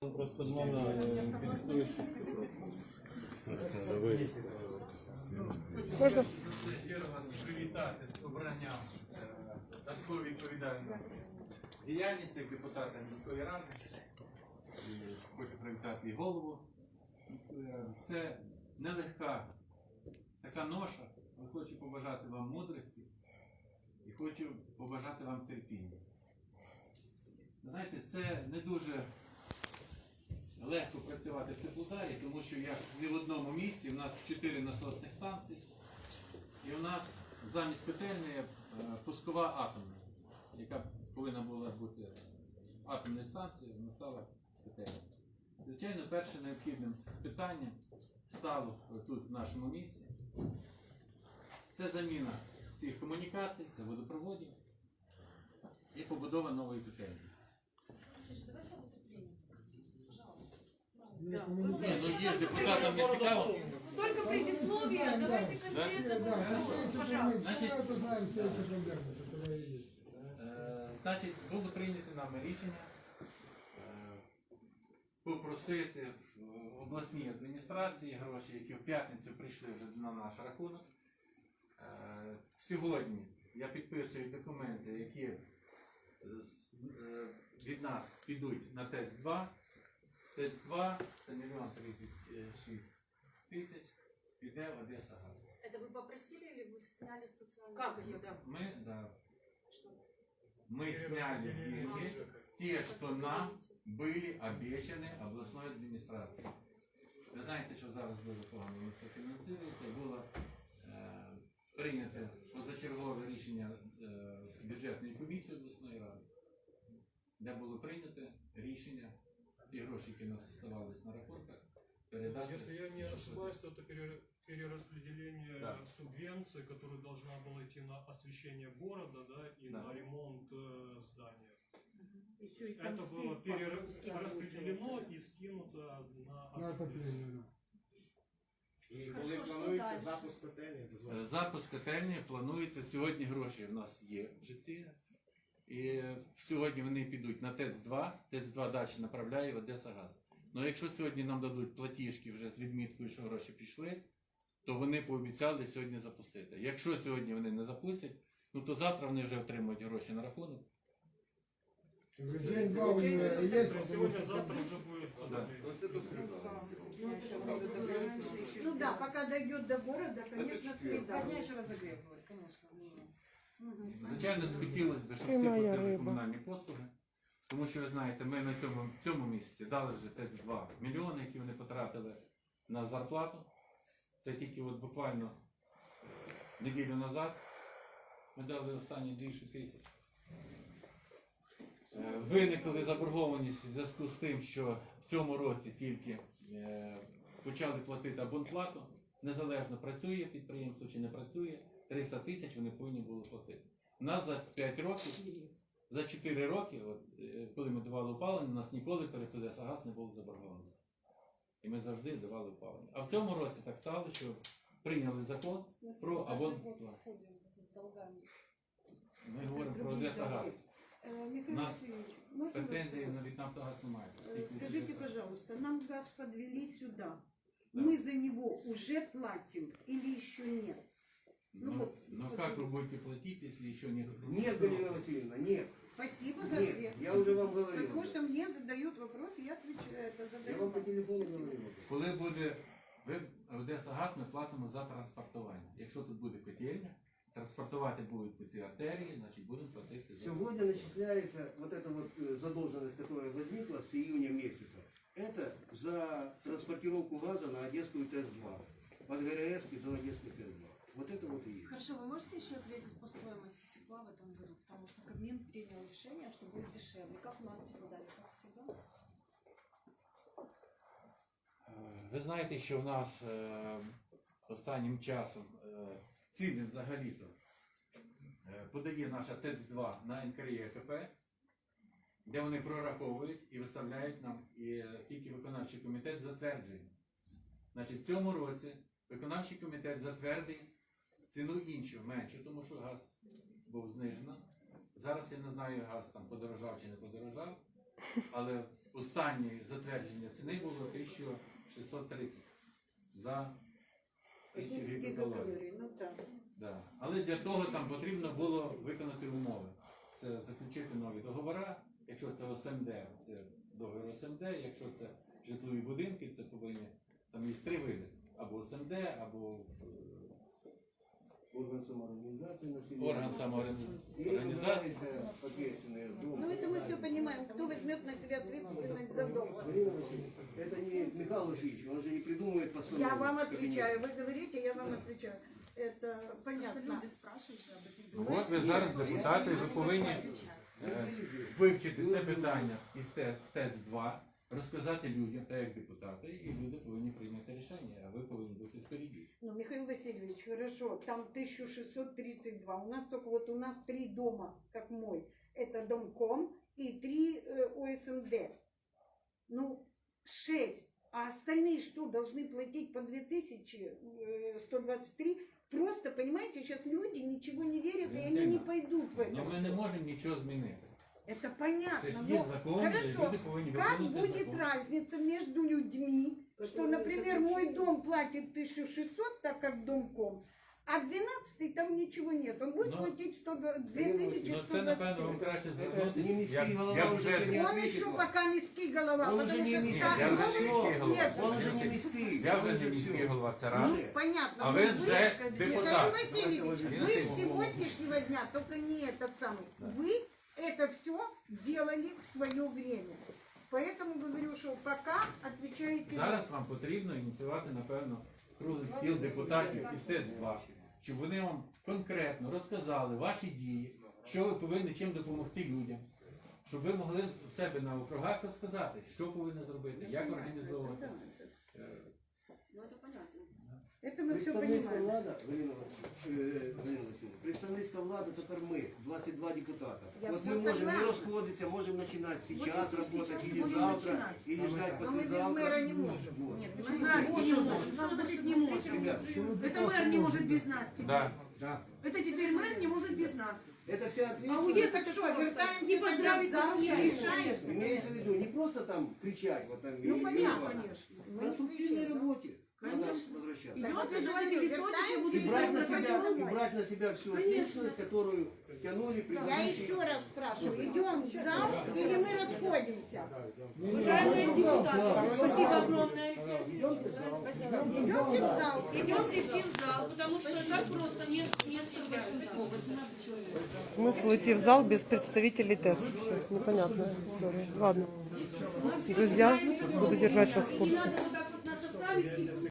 Просто мало э, перестаешь. Можна? Ще раз привітати з обранням е, такої відповідальної діяльності як депутата міської ради. Хочу привітати і голову міської ради. Це нелегка така ноша. але Хочу побажати вам мудрості і хочу побажати вам терпіння. Знаєте, це не дуже легко працювати в Теплодарі, тому що як не в одному місці, у нас чотири насосних станції. І у нас замість котельної е, пускова атомна, яка повинна була бути атомною станцією, вона стала котельною. Звичайно, першим необхідним питанням стало тут, в нашому місці. Це заміна всіх комунікацій, це водопроводів і побудова нової котельні. Слушай, давайте об отоплении. Пожалуйста. Ні, ну є депутатам не цікаво. Столько предисловия, давайте конкретно. Пожалуйста. Значить, это знаем все эти проблемы, которые есть. Е, Значить, було прийнято нами рішення е, попросити в обласній адміністрації гроші, які в п'ятницю прийшли вже на наш рахунок. Е, Сьогодні я підписую документи, які е, з- е, від нас підуть на ТЕЦ-2. ТЕЦ-2 це мільйон 36 тисяч, піде Одеса Газ. Это вы попросили или вы сняли с социального? Как ее, да? Ми, да, Что? мы сняли деньги, те, что нам были обещаны обласной адміністрацією. Ви знаєте, що зараз дуже погано воно все фінансується. Було е, прийнято позачергове рішення е, бюджетної комісії обласної ради, де було прийнято рішення, ті гроші, які у нас оставались на рахунках, передати. Если я не ошибаюсь, то это пере- перераспределение Да. субвенции, которая должна была идти на освещение города, да, и Да. на ремонт э, здания. Еще и Это было перераспределено и скинуто на На отопление. отопление, да. І Хорошо, коли що планується дальше? запуск котельні, Е, дозвольте. Запуск котельні планується. Сьогодні гроші в нас є вже ці. І сьогодні вони підуть на ТЕЦ-2. ТЕЦ-2 далі направляє Одеса Газ. Ну якщо сьогодні нам дадуть платіжки вже з відміткою, що гроші пішли, то вони пообіцяли сьогодні запустити. Якщо сьогодні вони не запустять, ну то завтра вони вже отримують гроші на рахунок. День-два у него есть, Сегодня-завтра уже будет Да. отопление. Це до сліду. Ну да, пока дойдет до города, конечно, среда. Дня еще разогрев конечно. Звичайно, хотілося б, щоб всі платили комунальні послуги. Тому що ви знаєте, ми на цьому, цьому місяці дали вже ТЕЦ-2 мільйони, які вони потратили на зарплату. Це тільки от буквально неділю назад ми дали останні 200 тисяч. Е, Виникли заборгованість в зв'язку з тим, що в цьому році тільки е, почали платити абонплату. Незалежно працює підприємство чи не працює, 300 тисяч вони повинні були платити. У нас за 5 років, за 4 роки, от, е, коли ми давали опалення, у нас ніколи перед Одеса газ не було заборгованості. І ми завжди давали опалення. А в цьому році так стало, що прийняли закон В смысле, про мы каждый год абонплату. входим с долгами. Ми говоримо про Одеса газ. Э, Михаил Нас Васильевич, можно Претензій вопрос? на від Нафтогаз немає. Э, Тільки Скажите, Одеса. пожалуйста, нам газ подвели сюда. Да. Мы за него уже платим или еще нет? ну Ну, вот, ну вот как это. вы будете платить, если еще нет? Нет, Галина Васильевна, нет. Спасибо за Нет, ответ. я уже вам говорил. Потому что мне задают вопрос, я отвечаю, это Я задаю. вам по телефону говорил. Коли буде ви Одеса газ, ми платимо за транспортування. Якщо тут буде котельня, транспортувати будуть по цій артерії, значить будемо платити за Сегодня начисляется вот эта вот э, задолженность, которая возникла с июня месяца. Это за транспортировку газа на Одесскую ТЭС-2. Под ГРС и за Одесский ТЭС-2. Вот это вот и есть. Хорошо, вы можете еще ответить по стоимости тепла в этом году? Потому что Кабмин принял решение, что будет дешевле. Как у нас тепло дали, как всегда? Е, Ви знаєте, що в нас е, останнім часом е, ціни взагалі-то е, подає наша ТЕЦ-2 на НКРЄКП, де вони прораховують і виставляють нам, і е, тільки виконавчий комітет затверджує. Значить, в цьому році виконавчий комітет затвердить ціну іншу, меншу, тому що газ був знижено. Зараз я не знаю, газ там подорожав чи не подорожав, але останнє затвердження ціни було 1630 за тисячу гігакалорій. Ну. Да. Але для того там потрібно було виконати умови. Це заключити нові договори. Якщо це ОСМД, це договір ОСМД, якщо це житлові будинки, це повинні там є три види. Або ОСМД, або Орган самоорганизации населения. орган И самоорганізації. выбирается ответственные Ну дома. это мы все понимаем. Кто возьмет на себя ответственность за дом? Галина Васильевна, это не Михаил Васильевич, он же не придумывает постанову. Я вам в кабинете. отвечаю. Вы говорите, я вам отвечаю. Это Просто понятно. люди спрашивают же об этих Ну, от ви зараз депутати, ви повинні е, вивчити це питання із Т- в ТЕЦ-2, розказати людям, так як депутати, і люди повинні прийняти рішення, а ви повинні бути впереді. Ну, Михаил Васильевич, хорошо, там 1632. У нас только вот у нас три дома, как мой. Это Домком и три э, ОСМД. Ну, шесть. А остальные что, должны платить по 2123? Просто, понимаете, сейчас люди ничего не верят, и они не пойдут в Ну это. ми не можемо нічого змінити. Это Це понятно. ж но є закон, і хорошо, люди повинні Как виконувати будет закон. разница между людьми, что, например, мой дом платит 1600, так как домком, а 12 там ничего нет. Он будет Ну, платить 100, Ну це напевно вам 2123. краще не звернутися. міський як- голова як вже вже- сьогодні. Он ответит еще вам. пока низкий голова, Он уже потому не что міський, сам Я вже новый- міський голова. Нет, Он уже не міський. Я вже он не уже міський всё. голова, це ну, раз. понятно. А но ви вы, вже Михаил депутат. Васильевич, Давайте вы с возьмем. сегодняшнего дня, только не этот самый, вы это все делали в свое время. Поэтому говорю, что пока отвечаете... Зараз вам потрібно ініціювати, напевно, круглий стіл депутатів і СТЕЦ-2, щоб вони вам конкретно розказали ваші дії, що ви повинні чим допомогти людям, щоб ви могли в себе на округах розказати, що повинні зробити, як організовувати. Это мы все Представницька понимаем. влада, Галина Васильівна, е, Галина Васильівна, представницька влада тепер ми, 22 депутата. Я От все ми можемо не согласна. розходитися, можемо починати зараз работать, сейчас или будем завтра, начинать. или ждать Но мы без послезавтра. мэра не можем. Вот. Нет, Без почему? нас не Можем. Что значит не можем? Ребят, Это мэр не может без нас теперь. Да. да. Это теперь мэр не может без нас. Это вся А ответственность. уехать что, вертаемся не поздравить нас не решаем. Имеется в виду не просто там кричать, вот там, Ну, понятно, конечно. В конструктивной работе. Возвращаться. Идет, я давайте листочек, я И брать, на себя, и брать на себя всю ответственность, которую тянули Я предыдущие. еще раз спрашиваю, идем в зал или мы расходимся? Уважаемые депутаты, спасибо огромное, Алексей Васильевич. Идемте в зал. Идемте все в зал, потому что так просто не, не оставляют. Смысл идти в зал без представителей ТЭЦ? Вообще непонятная история. Ладно. Друзья, буду держать вас в курсе.